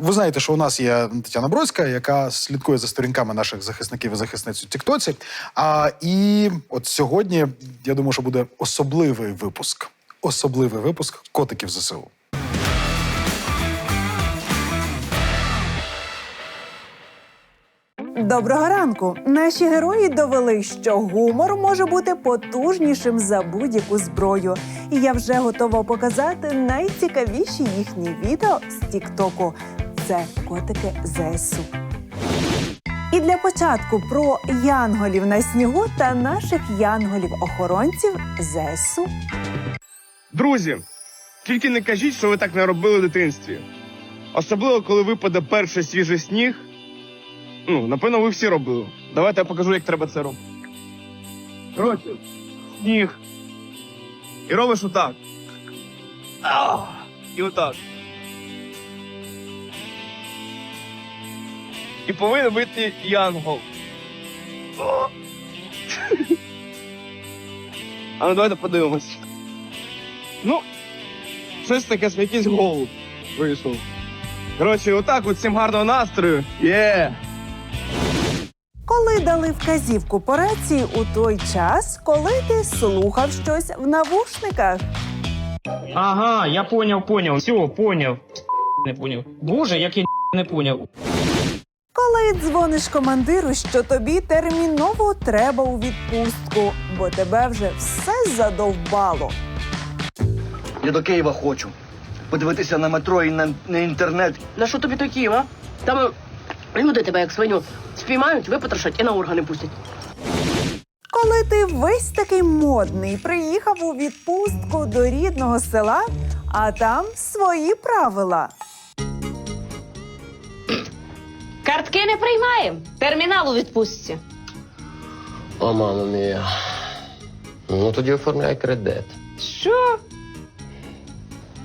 ви знаєте, що у нас є Тетяна Бродська, яка слідкує за сторінками наших захисників і захисниць у Тіктоці. А і от сьогодні я думаю, що буде особливий випуск. Особливий випуск котиків ЗСУ. Доброго ранку! Наші герої довели, що гумор може бути потужнішим за будь-яку зброю. І я вже готова показати найцікавіші їхні відео з Тіктоку. Це котики ЗСУ. І для початку про янголів на снігу та наших янголів-охоронців ЗСУ. Друзі, тільки не кажіть, що ви так не робили в дитинстві. Особливо, коли випаде перший свіжий сніг. Ну, напевно, ви всі робили. Давайте я покажу, як треба це робити. Коротше, сніг. І робиш отак. І отак. І повинен вийти янгол. О. А ну давайте подивимось. Ну, щось таке, що якийсь голуб вийшов. Коротше, отак от всім гарного настрою. Є! Коли дали вказівку по рації у той час, коли ти слухав щось в навушниках. Ага, я поняв, поняв. Все, поняв. Не поняв. Боже, як я не поняв. Коли дзвониш командиру, що тобі терміново треба у відпустку, бо тебе вже все задовбало. Я до Києва хочу. Подивитися на метро і на, на інтернет. На що тобі такі, а? Там е, люди тебе як свиню спіймають, випотрошать і на органи пустять. Коли ти весь такий модний, приїхав у відпустку до рідного села, а там свої правила. Картки не приймаємо. Термінал у відпустці. О, мамо мія. Ну тоді оформляй кредит. Що?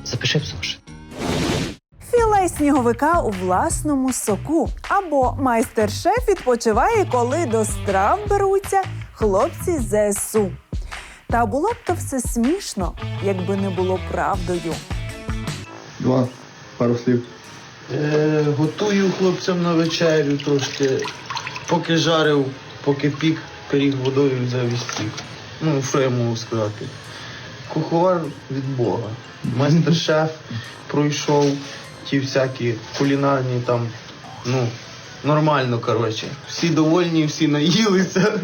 Запиши в зошит. Філе сніговика у власному соку. Або майстер-шеф відпочиває, коли до страв беруться хлопці ЗСУ. Та було б то все смішно, якби не було правдою. Два. Пару слів. Е, готую хлопцям на вечерю трошки. Поки жарив, поки пік пиріг водою і. Ну, що я можу сказати? Куховар від Бога. Майстер-шеф пройшов ті всякі кулінарні там, ну, нормально, коротше. Всі довольні, всі наїлися.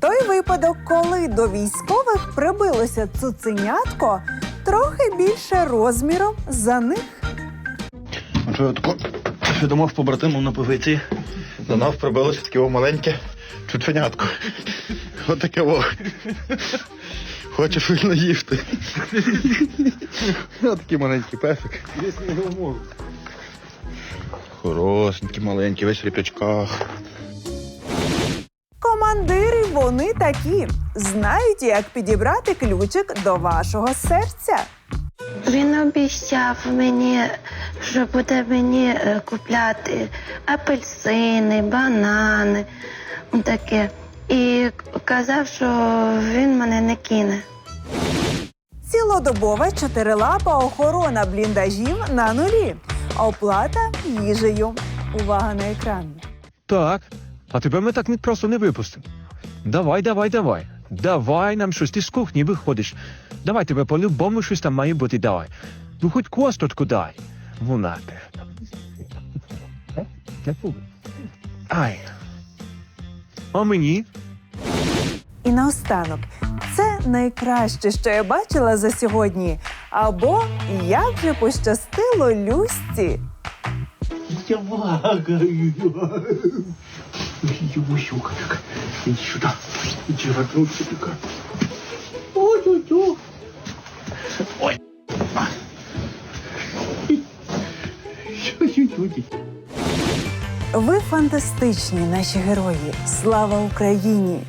Той випадок, коли до військових прибилося цуценятко трохи більше розміром за них. Що я тако домов побратимом на позиції. До нас прибилося таке маленьке чученятко. Отаке во. Хоче сильно їсти. Отакий маленький песик. Хорошенький, маленький, весь в ріпячках. Командири вони такі знають, як підібрати ключик до вашого серця. Він обіцяв мені, що буде мені е, купляти апельсини, банани, таке. І казав, що він мене не кине. Цілодобова чотирилапа охорона бліндажів на нулі. Оплата їжею. Увага на екран. Так, а тебе ми так просто не випустимо. Давай, давай, давай. Давай нам щось, ти з кухні виходиш. Давай тебе по-любому щось там має бути, давай. Ну хоч косточку дай. Вона те. Ай. А мені? І наостанок, це найкраще, що я бачила за сьогодні. Або як же пощастило Люсці. Я благаю. Ебусюка так. Иди сюда. Иди, роднуся такая. Ой-ой-ой. Ой. Ой-ой-ой. Ви фантастичні, наші герої. Слава Україні!